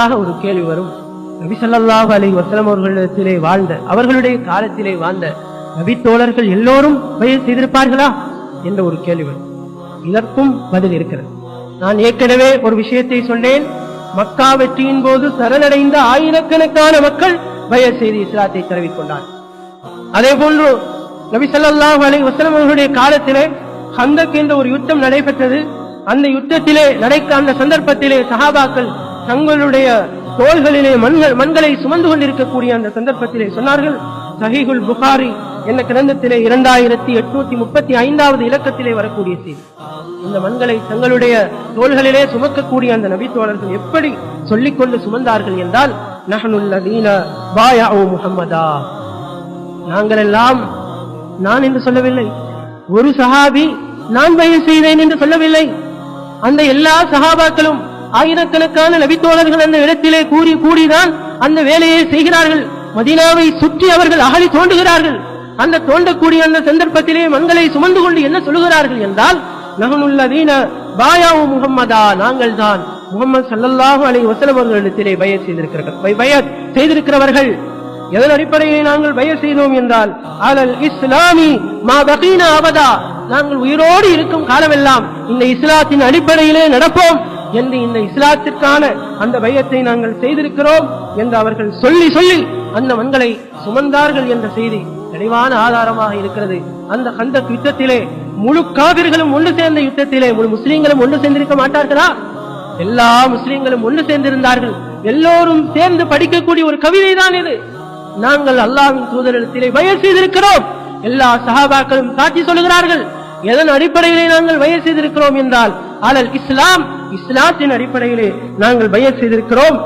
ஒரு கேள்வி வரும். நபி ஸல்லல்லாஹு அலைஹி அவர்களிடத்திலே வாழ்ந்த அவர்களுடைய காலத்திலே வாழ்ந்த நபி தோழர்கள் எல்லோரும் பயிர் செய்திருப்பார்களா என்ற ஒரு கேள்வி வரும். இதற்கும் பதில் இருக்கிறது. நான் ஏற்கனவே ஒரு விஷயத்தை சொன்னேன். மக்கா வெற்றியின் போது சரணடைந்த ஆயிரக்கணக்கான மக்கள் பயர் செய்து இஸ்லாத்தை தரவிக் கொண்டார் அதே போன்று நபி ஸல்லல்லாஹு அலைஹி அவர்களுடைய காலத்திலே ஹந்தக் என்ற ஒரு யுத்தம் நடைபெற்றது. அந்த யுத்தத்திலே நடக்க அந்த சந்தர்ப்பத்திலே சஹாபாக்கள் தங்களுடைய தோள்களிலே மண்கள் மண்களை சுமந்து கொண்டிருக்கக்கூடிய அந்த சந்தர்ப்பத்திலே சொன்னார்கள் சஹீஹுல் புகாரி என்ற கிரந்தத்திலே இரண்டாயிரத்தி எட்நூத்தி முப்பத்தி ஐந்தாவது இலக்கத்திலே வரக்கூடிய செய்தி. இந்த மண்களை தங்களுடைய தோள்களிலே சுமக்கக்கூடிய அந்த நபித்தோழர்கள் எப்படி சொல்லிக்கொண்டு சுமந்தார்கள் என்றால் நகனுள்ள பாயா முகம்மதா நாங்கள் எல்லாம் நான் என்று சொல்லவில்லை. ஒரு சஹாபி நான் பயிர் செய்தேன் என்று சொல்லவில்லை. அந்த எல்லா சஹாபாக்களும் ஆயிரக்கணக்கான நபித்தோழர்கள் அந்த இடத்திலே கூறி கூடிதான் அந்த வேலையை செய்கிறார்கள். மதினாவை சுற்றி அவர்கள் அகழி தோண்டுகிறார்கள். அந்த தோண்டக்கூடிய அந்த சந்தர்ப்பத்திலே மங்களை சுமந்து கொண்டு என்ன சொல்லுகிறார்கள் என்றால் நகனுள்ளதீன பாயாவு முகம்மதா நாங்கள் தான் முகமது சல்லல்லாஹு அலை வசலம் அவர்களிடத்திலே பய செய்திருக்கிறார்கள் பய செய்திருக்கிறவர்கள். எதன் அடிப்படையை நாங்கள் பய செய்தோம் என்றால் அலல் இஸ்லாமி மா பகீனா அவதா நாங்கள் உயிரோடு இருக்கும் காலமெல்லாம் இந்த இஸ்லாத்தின் அடிப்படையிலே நடப்போம். என்று இந்த இஸ்லாத்திற்கான அந்த பயத்தை நாங்கள் செய்திருக்கிறோம் என்று அவர்கள் சொல்லி சொல்லி அந்த மண்களை சுமந்தார்கள் என்ற செய்தி தெளிவான ஆதாரமாக இருக்கிறது. அந்த கந்த யுத்தத்திலே முழு காவிர்களும் ஒன்று சேர்ந்த யுத்தத்திலே முழு முஸ்லீம்களும் ஒன்று சேர்ந்திருக்க மாட்டார்களா? எல்லா முஸ்லீம்களும் ஒன்று சேர்ந்திருந்தார்கள். எல்லோரும் சேர்ந்து படிக்கக்கூடிய ஒரு கவிதை தான் இது. நாங்கள் அல்லாவின் தூதரிடத்திலே வயல் செய்திருக்கிறோம். எல்லா சஹாபாக்களும் காட்சி சொல்லுகிறார்கள். எதன் அடிப்படையிலே நாங்கள் வயல் செய்திருக்கிறோம் என்றால் அலல் இஸ்லாம் இஸ்லாத்தின் அடிப்படையிலே நாங்கள் வயல் செய்திருக்கிறோம்.